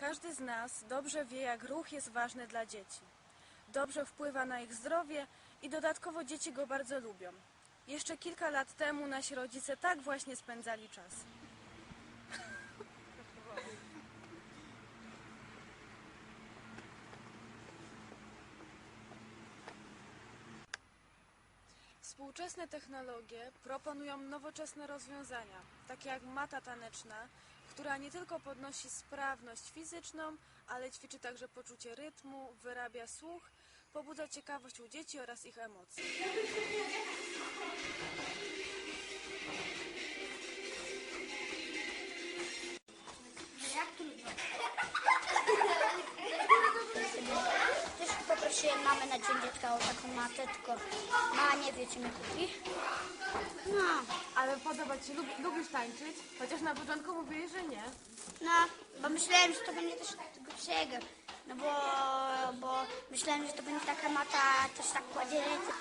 Każdy z nas dobrze wie, jak ruch jest ważny dla dzieci. Dobrze wpływa na ich zdrowie i dodatkowo dzieci go bardzo lubią. Jeszcze kilka lat temu nasi rodzice tak właśnie spędzali czas. Współczesne technologie proponują nowoczesne rozwiązania, takie jak mata taneczna, która nie tylko podnosi sprawność fizyczną, ale ćwiczy także poczucie rytmu, wyrabia słuch, pobudza ciekawość u dzieci oraz ich emocje. Poprosiłem mamę na dzień dziecka o taką matę, tylko mama nie wie, czy mi kupi. No, Ale podoba Ci się, lubisz tańczyć? Chociaż na początku mówiłeś, że nie. no, bo myślałem, że to będzie też grubszego. No bo, bo myślałem, że to będzie taka mata, też tak kładzie ręce.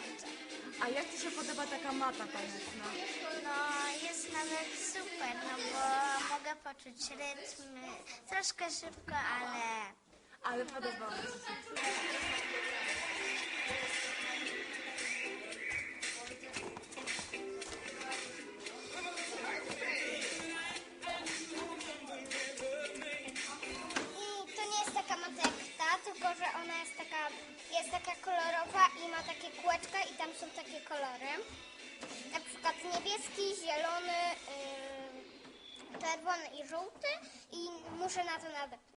Bardzo. A jak Ci się podoba taka mata taneczna? No, jest nawet super, no bo mogę poczuć rytm. Troszkę szybko, ale Ale podobało mi się. Tylko że ona jest taka, jest taka kolorowa i ma takie kółeczka i tam są takie kolory. Na przykład niebieski, zielony, yy, czerwony i żółty i muszę na to nadepnąć.